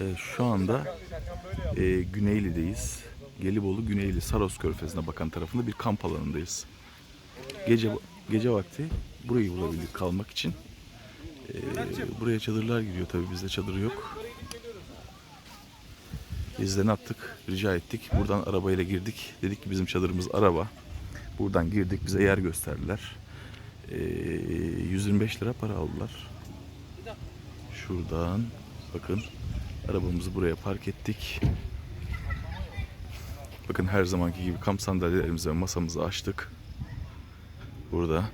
Evet, şu anda e, Güneyli'deyiz. Gelibolu Güneyli Saros Körfezi'ne bakan tarafında bir kamp alanındayız. Gece gece vakti burayı bulabildik kalmak için. E, buraya çadırlar giriyor tabii bizde çadır yok. İzlerini attık, rica ettik. Buradan arabayla girdik. Dedik ki bizim çadırımız araba. Buradan girdik, bize yer gösterdiler. E, 125 lira para aldılar. Şuradan bakın arabamızı buraya park ettik. Bakın her zamanki gibi kamp sandalyelerimizi ve masamızı açtık. Burada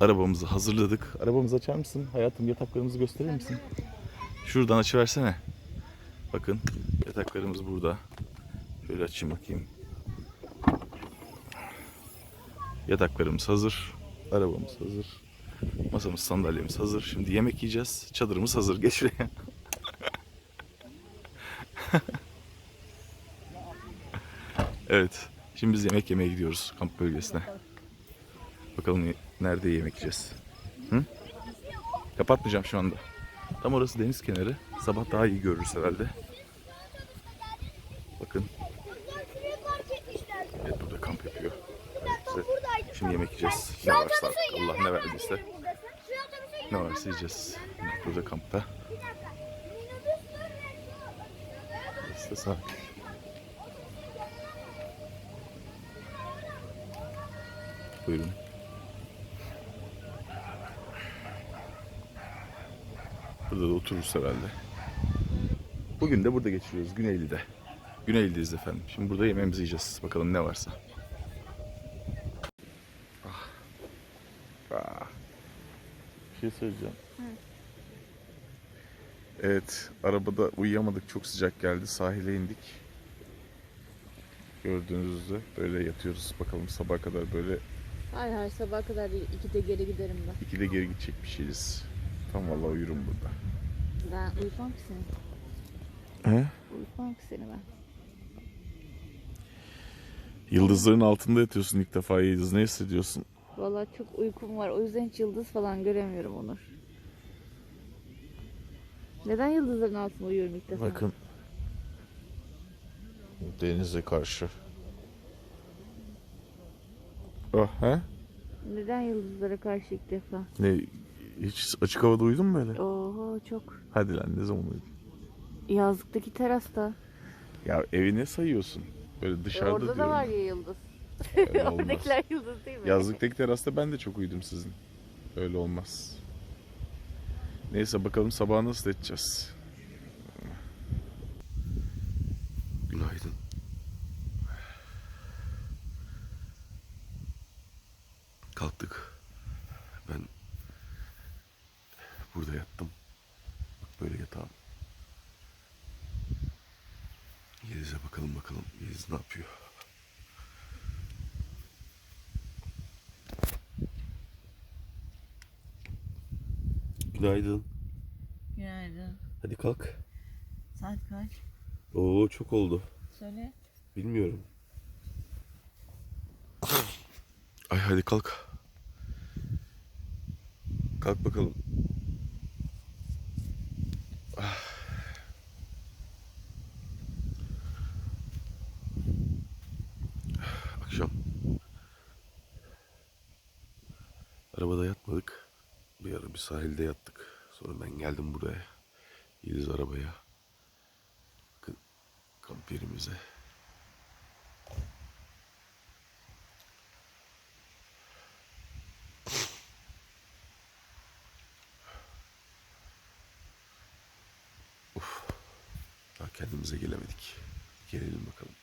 arabamızı hazırladık. Arabamızı açar mısın? Hayatım yataklarımızı gösterir misin? Şuradan açıversene. Bakın yataklarımız burada. Şöyle açayım bakayım. Yataklarımız hazır. Arabamız hazır. Masamız, sandalyemiz hazır. Şimdi yemek yiyeceğiz. Çadırımız hazır. Geç şuraya. Evet. Şimdi biz yemek yemeye gidiyoruz kamp bölgesine. Bakalım ne- nerede yemek yiyeceğiz. Hı? Kapatmayacağım şu anda. Tam orası deniz kenarı. Sabah daha iyi görürüz herhalde. Bakın. Evet burada kamp yapıyor. Güzel. Şimdi yemek yiyeceğiz. Ne varsa Allah ne verdiyse. Ne varsa yiyeceğiz. Burada kampta. Burası da sakin. Buyurun. Burada da otururuz herhalde. Bugün de burada geçiriyoruz Güneyli'de. Güneyli'deyiz efendim. Şimdi burada yemeğimizi yiyeceğiz. Bakalım ne varsa. Ah. Ah. Bir şey söyleyeceğim. Evet, arabada uyuyamadık. Çok sıcak geldi. Sahile indik. Gördüğünüz üzere böyle yatıyoruz. Bakalım sabaha kadar böyle Hayır hayır sabaha kadar değil. İkide geri giderim ben. ikide geri gidecek bir şeyiz. Tam vallahi uyurum burada. Ben uyutmam ki seni. He? Uyutmam ki seni ben. Yıldızların altında yatıyorsun ilk defa Yıldız. Ne hissediyorsun? Vallahi çok uykum var. O yüzden hiç yıldız falan göremiyorum Onur. Neden yıldızların altında uyuyorum ilk defa? Bakın. Denize karşı. Oh, he? Neden yıldızlara karşı ilk defa? Ne, hiç açık havada uyudun mu böyle? Oho çok. Hadi lan ne zaman uyudun? Yazlıktaki terasta. Ya evine sayıyorsun. Böyle E, dışarıda orada da diyorum. var ya yıldız. Öyle. Oradakiler yıldız değil mi? Yazlıktaki terasta ben de çok uyudum sizin. Öyle olmaz. Neyse bakalım sabah nasıl edeceğiz. Günaydın. Kalktık. Ben burada yattım. Böyle yatağım. Yeliz'e bakalım bakalım. Yeliz ne yapıyor? Günaydın. Günaydın. Hadi kalk. Saat kaç? Oo çok oldu. Söyle. Bilmiyorum. Ay hadi kalk. Kalk bakalım. Ah. Akşam. Arabada yatmadık. Bir ara bir sahilde yattık. Sonra ben geldim buraya. Yeliz arabaya. Kamp yerimize. Kendimize gelemedik. Gelelim bakalım.